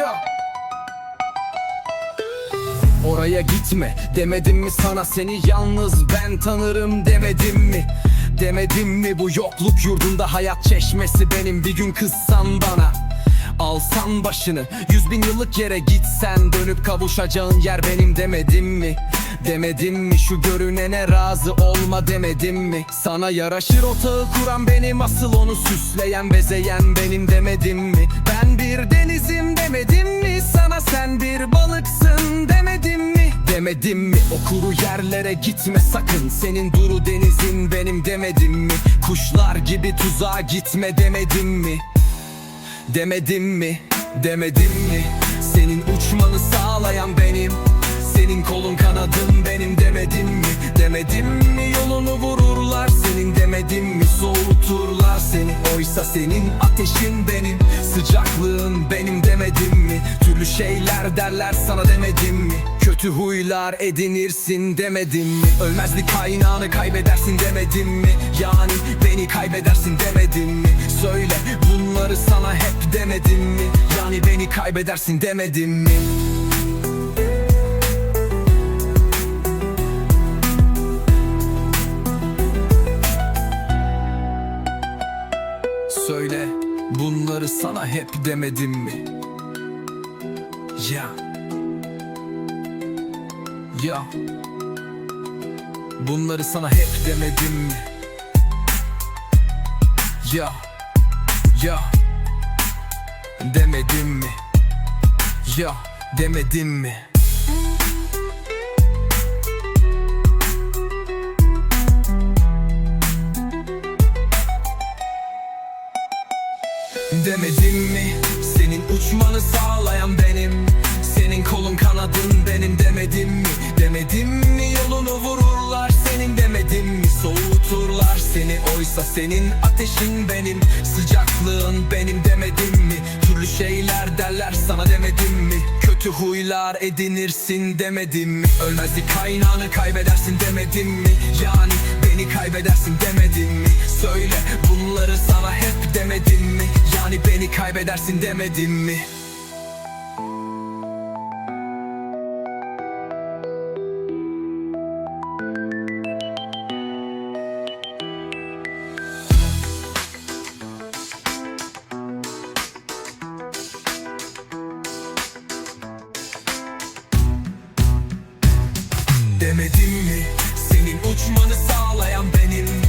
Yok. Oraya gitme demedim mi sana seni yalnız ben tanırım demedim mi? Demedim mi bu yokluk yurdunda hayat çeşmesi benim bir gün kızsan bana Alsan başını yüz bin yıllık yere gitsen dönüp kavuşacağın yer benim demedim mi? Demedim mi şu görünene razı olma demedim mi? Sana yaraşır otağı kuran benim asıl onu süsleyen bezeyen benim demedim mi? Demedim mi sana sen bir balıksın? Demedim mi? Demedim mi? O kuru yerlere gitme sakın. Senin duru denizin benim demedim mi? Kuşlar gibi tuzağa gitme demedim mi? Demedim mi, demedim mi? Senin uçmanı sağlayan benim. Senin kolun kanadın benim demedim mi? Demedim mi seni Oysa senin ateşin benim. Sıcaklığın benim demedim mi? Türlü şeyler derler sana demedim mi? Kötü huylar edinirsin demedim mi? Ölmezlik kaynağını kaybedersin demedim mi? Yani beni kaybedersin demedim mi? Söyle bunları sana hep demedim mi? Yani beni kaybedersin demedim mi Söyle bunları sana hep demedim mi? Ya. Ya. Bunları sana hep demedim mi? Ya. Ya. Demedim mi? Ya. Demedim mi Demedim mi? Senin uçmanı sağlayan benim. Senin kolun kanadın benim demedim mi? Demedim mi yolunu vururlar senin? Demedim mi Soğuturlar seni? Oysa senin ateşin benim. Sıcaklığın benim demedim mi? Türlü şeyler derler sana demedim mi? Kötü huylar edinirsin demedim mi? Ölmezlik kaynağını kaybedersin demedim mi? Yani beni kaybedersin demedim mi? Söyle bunları sana hep kaybedersin demedim mi? Demedim mi? Senin uçmanı sağlayan benim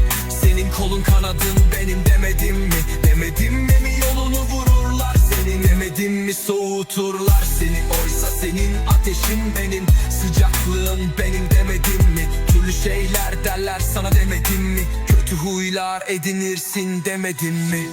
Senin kolun kanadın benim demedim mi? Demedim mi mi yolunu vururlar senin Demedim mi soğuturlar seni? Oysa senin ateşin benim Sıcaklığın benim demedim mi? Türlü şeyler derler sana demedim mi? Kötü huylar edinirsin demedim mi